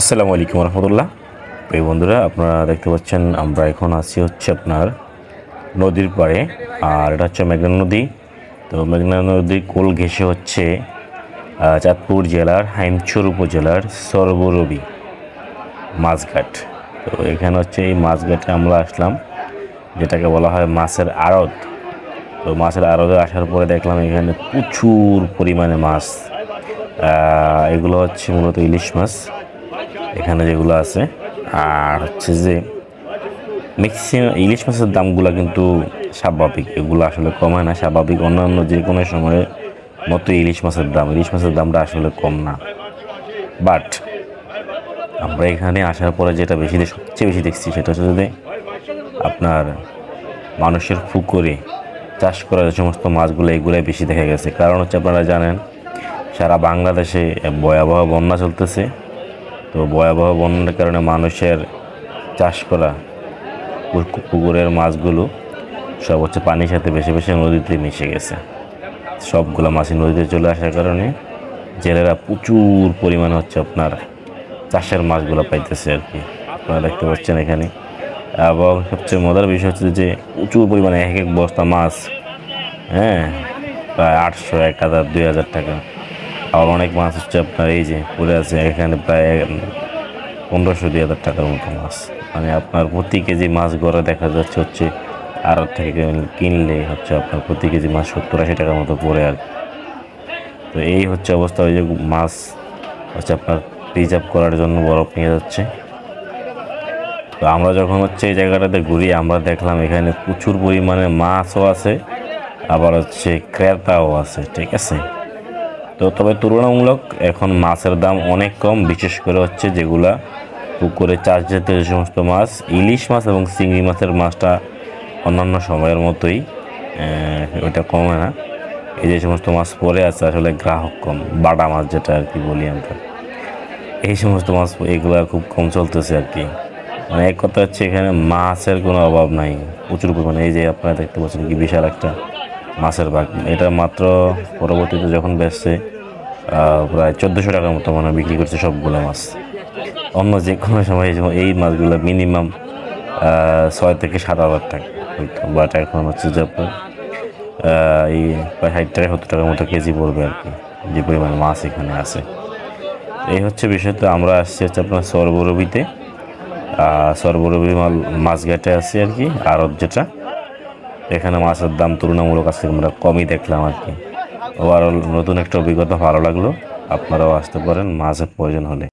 আসসালামু আলাইকুম রহমতুল্লাহ। এই বন্ধুরা, আপনারা দেখতে পাচ্ছেন, আমরা এখন আছি হচ্ছে আপনার নদীর পাড়ে, আর এটা হচ্ছে মেঘনা নদী। তো মেঘনা নদীর কোল ঘেঁষে হচ্ছে চাঁদপুর জেলার হাইমচর উপজেলার সর্বরবি মাছঘাট। তো এখানে হচ্ছে এই মাছঘাটে আমরা আসলাম, যেটাকে বলা হয় মাছের আড়ত। তো মাছের আড়তে আসার পরে দেখলাম এখানে প্রচুর পরিমাণে মাছ। এগুলো হচ্ছে মূলত ইলিশ মাছ। এখানে যেগুলো আছে, আর হচ্ছে যে ম্যাক্সিমাম ইলিশ মাছের দামগুলো কিন্তু স্বাভাবিক। এগুলো আসলে কমে না, স্বাভাবিক। অন্যান্য যে কোনো সময়ে মতো ইলিশ মাছের দাম। ইলিশ মাছের দামটা আসলে কম না। বাট আমরা এখানে আসার পরে যেটা বেশি সবচেয়ে বেশি দেখছি সেটা হচ্ছে যে আপনার মানুষের পুকুরে চাষ করা যে সমস্ত মাছগুলো, এগুলোই বেশি দেখা গেছে। কারণ হচ্ছে আপনারা জানেন, সারা বাংলাদেশে ভয়াবহ বন্যা চলতেছে। তো ভয়াবহ বন্যার কারণে মানুষের চাষ করা পুকুরের মাছগুলো সব হচ্ছে পানির সাথে বেশি বেশি নদীতে মিশে গেছে। সবগুলো মাছই নদীতে চলে আসার কারণে জেলেরা প্রচুর পরিমাণে হচ্ছে আপনার চাষের মাছগুলো পাইতেছে আর কি। আপনারা দেখতে পাচ্ছেন এখানে। এবং সবচেয়ে মজার বিষয় হচ্ছে যে প্রচুর পরিমাণে এক এক বস্তা মাছ হ্যাঁ প্রায় আটশো, এক হাজার, দুই হাজার টাকা। আবার অনেক মাছ হচ্ছে আপনার এই যে পড়ে আছে, এখানে প্রায় পনেরোশো, দুই হাজার টাকার মতো মাছ। মানে আপনার প্রতি কেজি মাছ গড়ে দেখা যাচ্ছে হচ্ছে আড়ত থেকে কিনলে হচ্ছে আপনার প্রতি কেজি মাছ সত্তর, আশি টাকার মতো পড়ে আর তো এই হচ্ছে অবস্থা, ওই যে মাছ হচ্ছে আপনার রিজার্ভ করার জন্য বরফ নিয়ে যাচ্ছে। তো আমরা যখন হচ্ছে এই জায়গাটাতে ঘুরি, আমরা দেখলাম এখানে প্রচুর পরিমাণে মাছও আছে, আবার হচ্ছে ক্রেতাও আছে, ঠিক আছে? তো তবে তুলনামূলক এখন মাছের দাম অনেক কম, বিশেষ করে হচ্ছে যেগুলা পুকুরে চাষ জাতীয় যে সমস্ত মাছ, ইলিশ মাছ এবং চিংড়ি মাছের মাছটা অন্যান্য সময়ের মতোই ওইটা কমে না। এই যে সমস্ত মাছ পড়ে আছে, আসলে গ্রাহক কম বাটা মাছ যেটা আর কি বলি আমরা। এই সমস্ত মাছ এগুলো খুব কম চলতেছে আর কি। মানে এক কথা হচ্ছে এখানে মাছের কোনো অভাব নাই, প্রচুর পরিমাণে। এই যে আপনারা দেখতে পাচ্ছেন কি বিশাল একটা মাছের বাগ। এটা মাত্র পরবর্তীতে যখন বেচছে প্রায় চোদ্দোশো টাকার মতো মানে বিক্রি করছে সবগুলো মাছ। অন্য যে কোনো সময় এই মাছগুলো মিনিমাম ছয় থেকে সাত হাজার টাকা বাট এখন হচ্ছে যে আপনার এই প্রায় ষাট টাকা সত্তর টাকার মতো কেজি পড়বে আর কি, যে পরিমাণ মাছ এখানে আছে। এই হচ্ছে বিষয়। তো আমরা আসছি হচ্ছে আপনার সর্বরবিতে সরবরবি মাল মাছঘাটে আছি আর কি, আড়ত যেটা। এখানে মাছের দাম তুলনামূলক আজকে আমরা কমই দেখলাম আর কি। ওভারঅল নতুন একটা অভিজ্ঞতা ভালো লাগল, আপনারাও আসতে পারেন, মাছের প্রয়োজন হলে।